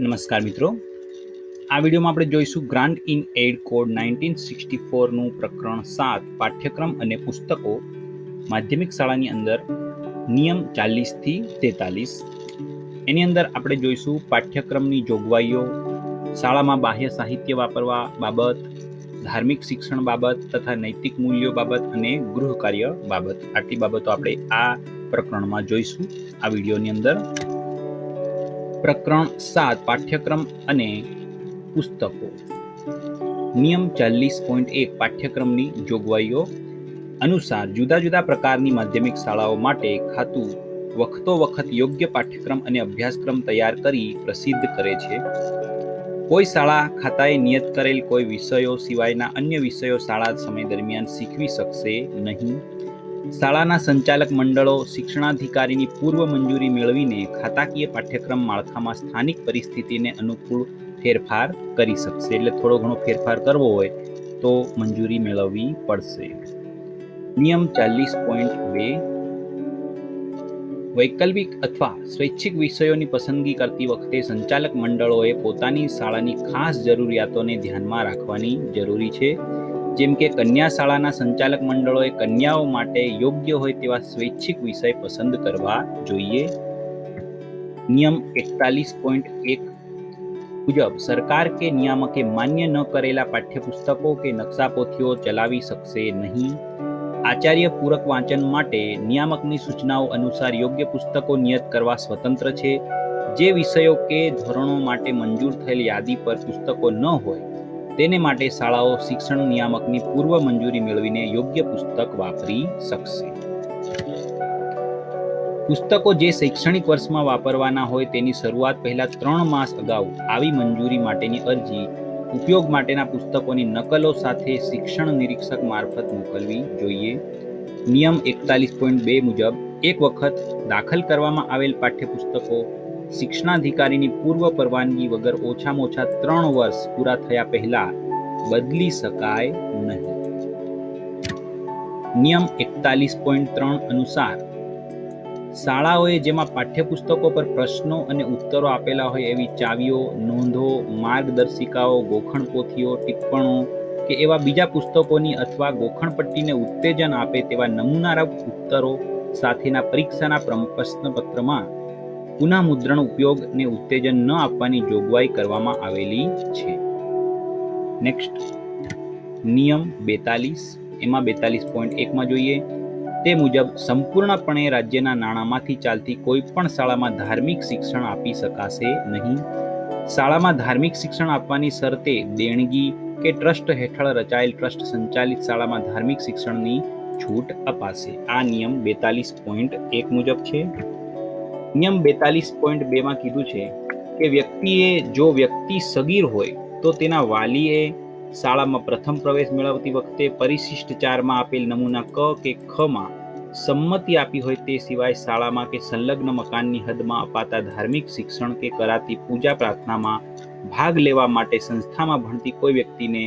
નમસ્કાર મિત્રો. આ વિડીયોમાં આપણે જોઈશું grant in aid code nineteen sixty ફોરનું પ્રકરણ સાત, પાઠ્યક્રમ અને પુસ્તકો માધ્યમિક શાળાની અંદર નિયમ ચાલીસથી તેતાલીસ. એની અંદર આપણે જોઈશું પાઠ્યક્રમની જોગવાઈઓ, શાળામાં બાહ્ય સાહિત્ય વાપરવા બાબત, ધાર્મિક શિક્ષણ બાબત તથા નૈતિક મૂલ્યો બાબત અને ગૃહ કાર્ય બાબત. આટલી બાબતો આપણે આ પ્રકરણમાં જોઈશું. આ વિડીયોની અંદર પ્રકરણ સાત, પાઠ્યક્રમ અને પુસ્તકો. નિયમ ચાલીસ પોઈન્ટ એક પાઠ્યક્રમની જોગવાઈઓ અનુસાર જુદા જુદા પ્રકારની માધ્યમિક શાળાઓ માટે ખાતું વખતો વખત યોગ્ય પાઠ્યક્રમ અને અભ્યાસક્રમ તૈયાર કરી પ્રસિદ્ધ કરે છે. કોઈ શાળા ખાતાએ નિયત કરેલ કોઈ વિષયો સિવાયના અન્ય વિષયો શાળા સમય દરમિયાન શીખવી શકશે નહીં. શાળાના સંચાલક મંડળો શિક્ષણાધિકારીની પૂર્વ મંજૂરી મેળવીને ખાતાકીય પાઠ્યક્રમ માળખામાં સ્થાનિક પરિસ્થિતિને અનુકૂળ ફેરફાર કરી શકશે. એટલે થોડો ઘણો ફેરફાર કરવો હોય તો મંજૂરી મેળવવી પડશે. નિયમ ચાલીસ પોઈન્ટ બે. વૈકલ્પિક અથવા સ્વૈચ્છિક વિષયોની પસંદગી કરતી વખતે સંચાલક મંડળોએ પોતાની શાળાની ખાસ જરૂરિયાતોને ધ્યાનમાં રાખવાની જરૂરી છે. જેમ કે કન્યા શાળાના સંચાલક મંડળોએ કન્યાઓ માટે યોગ્ય હોય તેવા સ્વૈચ્છિક વિષય પસંદ કરવા જોઈએ. નિયમ એકતાલીસ પોઈન્ટ એક મુજબ સરકાર કે નિયામકે માન્ય ન કરેલા પાઠ્યપુસ્તકો કે નકશાપોથીઓ ચલાવી શકશે નહીં. આચાર્ય પૂરક વાંચન માટે નિયામકની સૂચનાઓ અનુસાર યોગ્ય પુસ્તકો નિયત કરવા સ્વતંત્ર છે. જે વિષયો કે ધોરણો માટે મંજૂર થયેલ યાદી પર પુસ્તકો ન હોય તેને માટે શાળાઓ શિક્ષણ નિયામકની પૂર્વ મંજૂરી મેળવીને યોગ્ય પુસ્તક વાપરી શકશે. પુસ્તકો જે શૈક્ષણિક વર્ષમાં વાપરવાના હોય તેની શરૂઆત પહેલા ત્રણ માસ અગાઉ આવી મંજૂરી માટેની અરજી, ઉપયોગ માટેના પુસ્તકોની નકલો સાથે શિક્ષણ નિરીક્ષક મારફત મોકલવી જોઈએ. નિયમ એકતાલીસ પોઈન્ટ બે મુજબ એક વખત દાખલ કરવામાં આવેલ પાઠ્યપુસ્તકો શિક્ષણાધિકારીની પૂર્વ પરવાનગી વગર ઓછામાં ઓછા ત્રણ વર્ષ પૂરા થયા પહેલા બદલી શકાય નહીં. નિયમ એકતાલીસ પોઈન્ટ ત્રણ અનુસાર, શાળાઓએ જેમાં પાઠ્યપુસ્તકો પર પ્રશ્નો અને ઉત્તરો આપેલા હોય એવી ચાવીઓ, નોંધો, માર્ગદર્શિકાઓ ગોખણ પોથીઓ ટિપ્પણો કે એવા બીજા પુસ્તકોની અથવા ગોખણપટ્ટીને ઉત્તેજન આપે તેવા નમૂનારૂપ ઉત્તરો સાથેના પરીક્ષાના પ્રશ્નપત્રમાં પુનઃ મુદ્રણ ઉપયોગ ને ઉત્તેજન ન આપવાની જોગવાઈ કરવામાં આવેલી છે. નેક્સ્ટ નિયમ બેતાલીસ. એમાં બેતાલીસ પોઈન્ટ એકમાં જોઈએ. તે મુજબ સંપૂર્ણપણે રાજ્યના નાણાંમાંથી ચાલતી કોઈ પણ શાળામાં ધાર્મિક શિક્ષણ આપી શકાશે નહીં. શાળામાં ધાર્મિક શિક્ષણ આપવાની શરતે દેણગી કે ટ્રસ્ટ હેઠળ રચાયેલ ટ્રસ્ટ સંચાલિત શાળામાં ધાર્મિક શિક્ષણની છૂટ અપાશે. આ નિયમ બેતાલીસ પોઈન્ટ એક મુજબ છે. નિયમ બેતાલીસ પોઈન્ટ બેમાં કીધું છે કે વ્યક્તિએ જો વ્યક્તિ સગીર હોય તો તેના વાલીએ શાળામાં પ્રથમ પ્રવેશ મેળવતી વખતે પરિશિષ્ટ ચારમાં આપેલ નમૂના ક કે ખમાં સંમતિ આપી હોય તે સિવાય શાળામાં કે સંલગ્ન મકાનની હદમાં અપાતા ધાર્મિક શિક્ષણ કે કરાતી પૂજા પ્રાર્થનામાં ભાગ લેવા માટે સંસ્થામાં ભણતી કોઈ વ્યક્તિને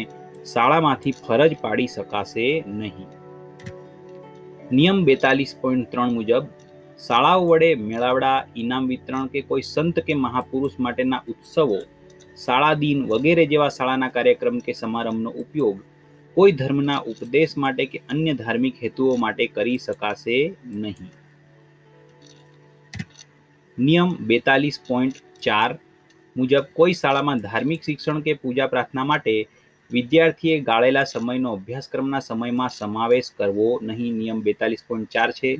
શાળામાંથી ફરજ પાડી શકાશે નહીં. નિયમ બેતાલીસ પોઈન્ટ ત્રણ મુજબ શાળાઓ વડે મેળાવડા, ઇનામ વિતરણ કે કોઈ સંત કે મહાપુરુષ માટેના ઉત્સવો, શાળા દિન વગેરે જેવા શાળાના કાર્યક્રમ કે સમારંભનો ઉપયોગ કોઈ ધર્મના ઉપદેશ માટે કે અન્ય ધાર્મિક હેતુઓ માટે કરી શકાશે નહીં. નિયમ બેતાલીસ પોઈન્ટ ચાર મુજબ કોઈ શાળામાં ધાર્મિક શિક્ષણ કે પૂજા પ્રાર્થના માટે વિદ્યાર્થીએ ગાળેલા સમયનો અભ્યાસક્રમના સમયમાં સમાવેશ કરવો નહીં. નિયમ બેતાલીસ પોઈન્ટ ચાર છે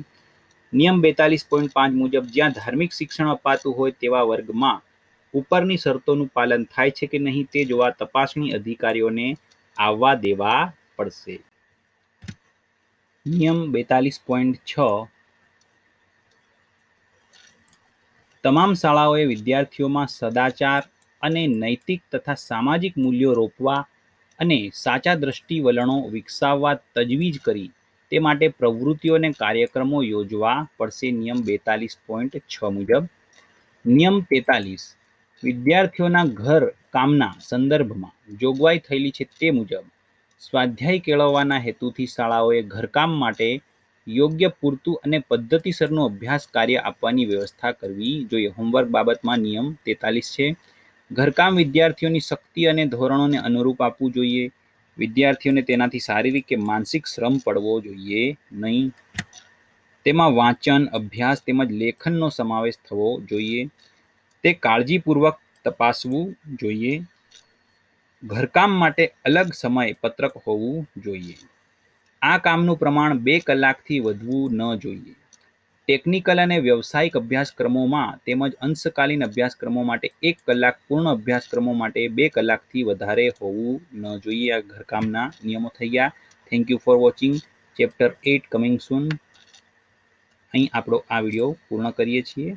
નિયમ બેતાલીસ પોઈન્ટ પાંચ મુજબ જ્યાં ધાર્મિક શિક્ષણ અપાતું હોય તેવા વર્ગમાં ઉપરની શરતોનું પાલન થાય છે કે નહીં તે જોવા તપાસણી અધિકારીઓને આવવા દેવા પડશે. નિયમ બેતાલીસ પોઈન્ટ છ. તમામ શાળાઓએ વિદ્યાર્થીઓમાં સદાચાર અને નૈતિક તથા સામાજિક મૂલ્યો રોપવા અને સાચા દ્રષ્ટિ વલણો વિકસાવવા તજવીજ કરી તે માટે પ્રવૃત્તિઓ અને કાર્યક્રમો યોજવા પડશે નિયમ બેતાલીસ પોઈન્ટ છ મુજબ. નિયમ તેતાલીસ વિદ્યાર્થીઓના ઘર કામના સંદર્ભમાં જોગવાઈ થયેલી છે તે મુજબ. સ્વાધ્યાય કેળવવાના હેતુથી શાળાઓએ ઘરકામ માટે યોગ્ય પૂરતું અને પદ્ધતિસરનું અભ્યાસ કાર્ય આપવાની વ્યવસ્થા કરવી જોઈએ. હોમવર્ક બાબતમાં નિયમ તેતાલીસ છે. ઘરકામ વિદ્યાર્થીઓની શક્તિ અને ધોરણોને અનુરૂપ આપવું જોઈએ. વિદ્યાર્થીઓને તેનાથી શારીરિક કે માનસિક શ્રમ પડવો જોઈએ નહીં. તેમાં વાંચન, અભ્યાસ તેમજ લેખનનો સમાવેશ થવો જોઈએ. તે કાળજીપૂર્વક તપાસવું જોઈએ. ઘરકામ માટે અલગ સમય પત્રક હોવું જોઈએ. આ કામનું પ્રમાણ બે કલાકથી વધવું ન જોઈએ. ટેકનિકલ અને વ્યવસાયિક અભ્યાસક્રમોમાં તેમજ અંશકાલીન અભ્યાસક્રમો માટે એક કલાક પૂર્ણ અભ્યાસક્રમો માટે બે કલાકથી વધારે હોવું ન જોઈએ. આ ઘરકામના નિયમો થઈ ગયા. Thank you for watching chapter eight coming soon અહીં આપણો આ વીડિયો પૂર્ણ કરીએ છીએ.